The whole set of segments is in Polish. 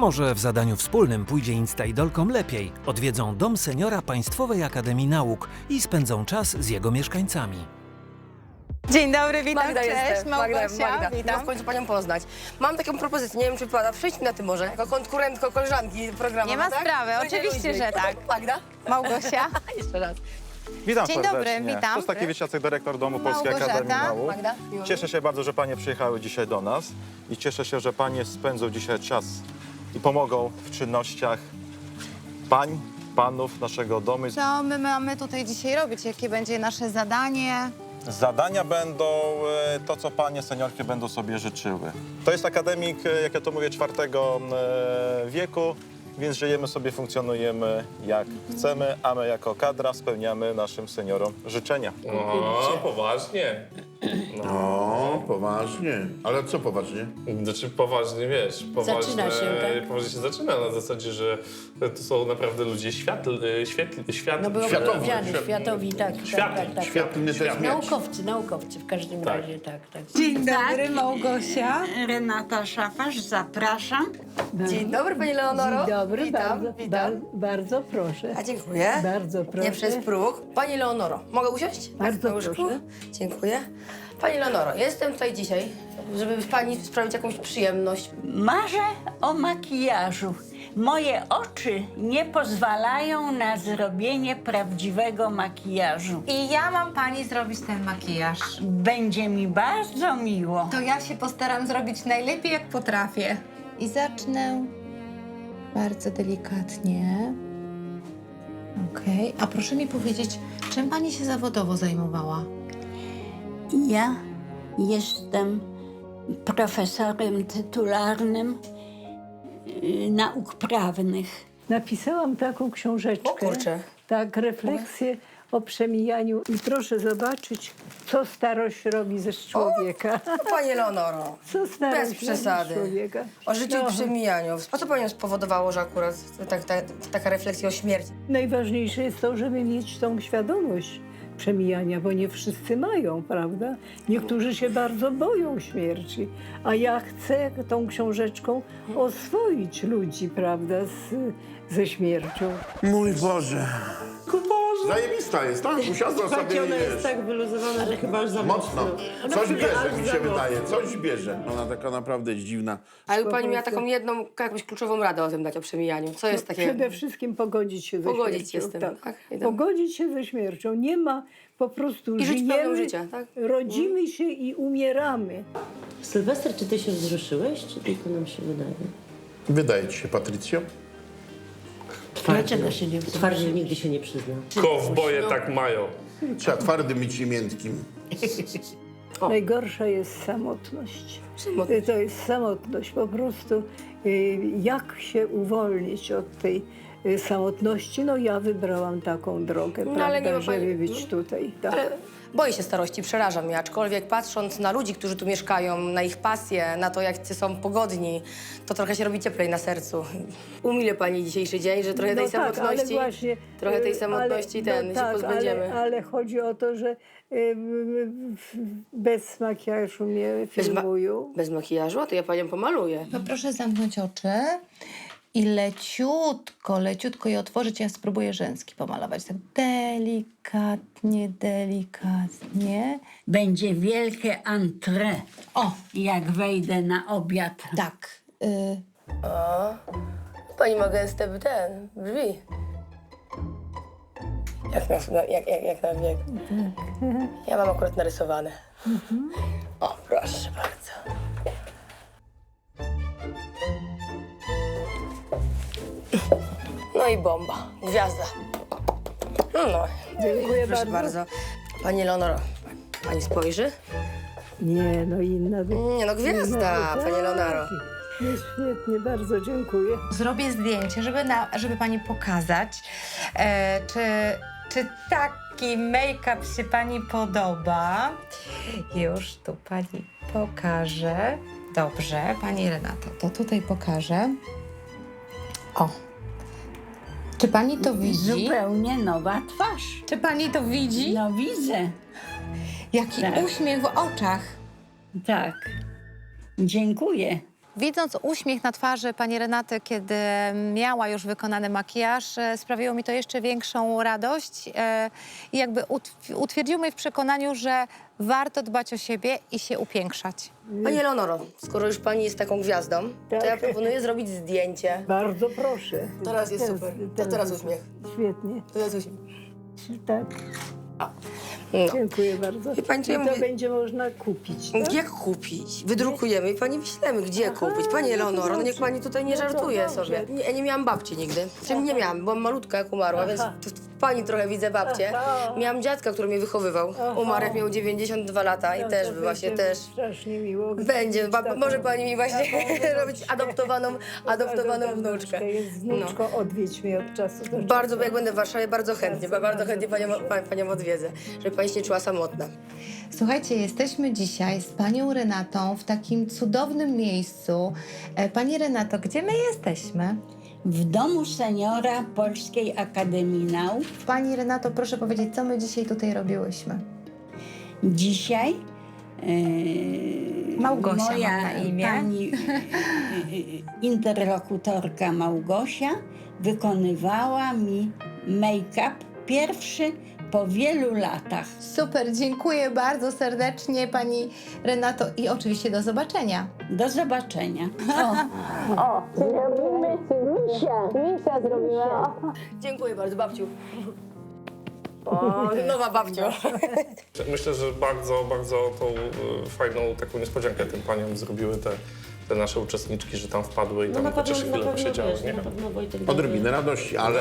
Może w zadaniu wspólnym pójdzie instaidolkom lepiej. Odwiedzą Dom Seniora Państwowej Akademii Nauk i spędzą czas z jego mieszkańcami. Dzień dobry, witam, Magda cześć, jestem. Magda, Małgosia, Magda. witam. No w końcu panią poznać. Mam taką propozycję, nie wiem czy wypada, przyjdź mi na tym może, jako konkurentko koleżanki programu. Nie ma tak? sprawy, Będzie oczywiście, luźniej. że tak. Magda? Małgosia, Jeszcze raz. Witam Dzień serdecznie. dobry, witam. Szostakiewicz Jacek, dyrektor Domu Polskiej Małgorzata. Akademii Nauk. Magda? Miło mi. Cieszę się bardzo, że Panie przyjechały dzisiaj do nas i cieszę się, że Panie spędzą dzisiaj czas i pomogą w czynnościach pań, panów naszego domu. co my mamy tutaj dzisiaj robić? Jakie będzie nasze zadanie? Zadania będą e, to, co Panie seniorki będą sobie życzyły. To jest akademik, e, jak ja to mówię, czwartego e, wieku, więc żyjemy sobie, funkcjonujemy jak chcemy, a my jako kadra spełniamy naszym seniorom życzenia. O, poważnie. O, poważnie. Ale co poważnie? Znaczy poważnie, wiesz, poważnie, Zaczyna się, tak? poważnie się zaczyna na zasadzie, że to są naprawdę ludzie światli, świetli, światli, No było Światowy, powiedziane, świat- światowi, tak, tak, Światli, tak, tak. Świetny to jest miecz. Naukowcy, naukowcy w każdym Tak. razie, tak, tak. Dzień dobry, Małgosia. Renata Szafarz, zapraszam. Dzień dobry Pani Leonoro. Dzień dobry, witam, bardzo, witam. Bar, bardzo proszę. A dziękuję. Bardzo proszę. Nie przez próg. Pani Leonoro, mogę usiąść? Bardzo Na łóżku? proszę. Dziękuję. Pani Leonoro, jestem tutaj dzisiaj, żeby Pani sprawić jakąś przyjemność. Marzę o makijażu. Moje oczy nie pozwalają na zrobienie prawdziwego makijażu. I ja mam pani zrobić ten makijaż. Będzie mi bardzo miło. To ja się postaram zrobić najlepiej, jak potrafię. I zacznę bardzo delikatnie. Okej, a proszę mi powiedzieć, czym pani się zawodowo zajmowała? Ja jestem profesorem tytularnym y, nauk prawnych. Napisałam taką książeczkę. O kurczę. Tak, refleksję o przemijaniu. I proszę zobaczyć, co starość robi ze człowieka. No, Pani Leonoro, Co starość bez robi przesady. człowieka. O życiu No. i przemijaniu. A co Panią spowodowało, że akurat tak, tak, taka refleksja o śmierci? Najważniejsze jest to, żeby mieć tą świadomość przemijania, bo nie wszyscy mają, prawda? Niektórzy się bardzo boją śmierci, a ja chcę tą książeczką oswoić ludzi, prawda, z, ze śmiercią. Mój Boże. Zajebista jest, tak? Usiadła sobie i wiesz. tak wyluzowana, że chyba już za Mocno. Ona Coś chyba bierze, aż mi za się mocno. wydaje. Coś bierze. Ona taka naprawdę dziwna. Ale Pani miała taką jedną, jakąś kluczową radę o tym dać, o przemijaniu. Co jest takie... Przede wszystkim pogodzić się ze Pogodzić się śmiercią. z tym, tak. tak? Pogodzić się ze śmiercią. Nie ma po prostu I żyć życia, tak? rodzimy się i umieramy. Sylwester, czy ty się wzruszyłeś, czy tylko nam się wydaje? Wydaje ci się, Patrycjo? Dlaczego się nie Twardzie nigdy się nie przyzna. Kowboje tak mają. Trzeba twardym mieć i miętkim. Najgorsza jest samotność. Samotność. To jest samotność. Po prostu y, jak się uwolnić od tej y, samotności? No ja wybrałam taką drogę, No, ale nie prawda, ma pani- żeby być tutaj. Tak. Ale boję się starości, przeraża mnie, aczkolwiek patrząc na ludzi, którzy tu mieszkają, na ich pasję, na to, jak są pogodni, to trochę się robi cieplej na sercu. Umile Pani dzisiejszy dzień, że trochę tej No tak, ale samotności, właśnie, trochę tej y, samotności ale- ten, no się tak, pozbędziemy. Ale, ale chodzi o to, że y, bez makijażu mnie Bez ma- filmują. Bez makijażu? A to ja Panią pomaluję. No proszę zamknąć oczy i leciutko, leciutko je otworzyć. Ja spróbuję rzęski pomalować. Tak delikatnie, delikatnie. Będzie wielkie entrée, O, jak wejdę na obiad. tak. Y, O, Pani ma gęste ten, drzwi. Jak na, jak, jak, jak na wiek. Ja mam akurat narysowane. O, proszę bardzo. I bomba, gwiazda. No, Dziękuję proszę bardzo. bardzo. Pani Leonoro, pani spojrzy? Nie, no inna. Nie no, gwiazda, inna- pani Leonaro. Nie, świetnie, bardzo dziękuję. Zrobię zdjęcie, żeby, na, żeby pani pokazać, e, czy, czy taki make-up się pani podoba. Już tu pani pokażę. Dobrze, pani Renato, to tutaj pokażę. O. Czy pani to widzi? Zupełnie nowa twarz. Czy pani to widzi? No widzę. Jaki Tak. uśmiech w oczach. Tak. Dziękuję. Widząc uśmiech na twarzy pani Renaty, kiedy miała już wykonany makijaż, e, sprawiło mi to jeszcze większą radość e, i jakby utw- utwierdziło mnie w przekonaniu, że warto dbać o siebie i się upiększać. Pani Eleonoro, skoro już pani jest taką gwiazdą, to ja Tak. proponuję zrobić zdjęcie. Bardzo proszę. Teraz jest super. To teraz uśmiech. Świetnie. To jest uśmiech. Tak, No. dziękuję bardzo. Wie pani, co I ja to mówię? będzie można kupić, tak? Jak kupić? Wydrukujemy i pani wyślemy, gdzie kupić. Pani no to Eleonoro, no niech dobrze. pani tutaj nie No to żartuje dobrze. sobie. Nie, ja nie miałam babci nigdy. Czym nie miałam, byłam malutka jak umarła, więc Aha. Pani trochę widzę babcię. Miałam dziadka, który mnie wychowywał. Umarł jak miał 92 lata i No też by właśnie będzie też... Strasznie miło. Będzie, ba, Taką- może pani mi właśnie robić adoptowaną, adoptowaną wnuczkę. Jest wnuczką, odwiedź mnie od czasu do czasu. Bardzo, jak będę w Warszawie, bardzo chętnie, Bardzo, bardzo, chętnie panią, pa- panią odwiedzę, żeby pani się nie czuła samotna. Słuchajcie, jesteśmy dzisiaj z panią Renatą w takim cudownym miejscu. E, Pani Renato, gdzie my jesteśmy? W domu seniora Polskiej Akademii Nauk Pani Renato, proszę powiedzieć, co my dzisiaj tutaj robiłyśmy? dzisiaj e, Małgosia moja mam na imię. pani e, interlokutorka Małgosia wykonywała mi make-up pierwszy po wielu latach. Super, dziękuję bardzo serdecznie pani Renato i oczywiście do zobaczenia. Do zobaczenia. Dziękuję bardzo, babciu. O, nowa babcio. Myślę, że bardzo, bardzo tą y, fajną taką niespodziankę tym paniom zrobiły te, te nasze uczestniczki, że tam wpadły i No tam chociaż chwilę posiedziały, wiesz, nie? na pewno Wojtek daje- Odrobinę radości, ale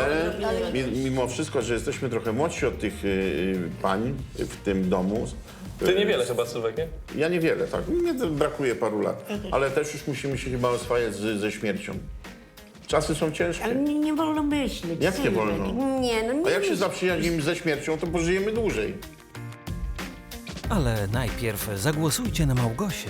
mi- mimo wszystko, że jesteśmy trochę młodsi od tych y, pań w tym domu. Ty niewiele chyba, Sylwek, nie? Ja niewiele, tak. Mnie to brakuje paru lat. Ale też już musimy się chyba oswajać z, ze śmiercią. Czasy są ciężkie. Ale nie, nie wolno myśleć. Jak nie Sylwek. wolno? Nie, no nie A jak się myśl. zaprzyjaźnimy ze śmiercią, to pożyjemy dłużej. Ale najpierw zagłosujcie na Małgosię,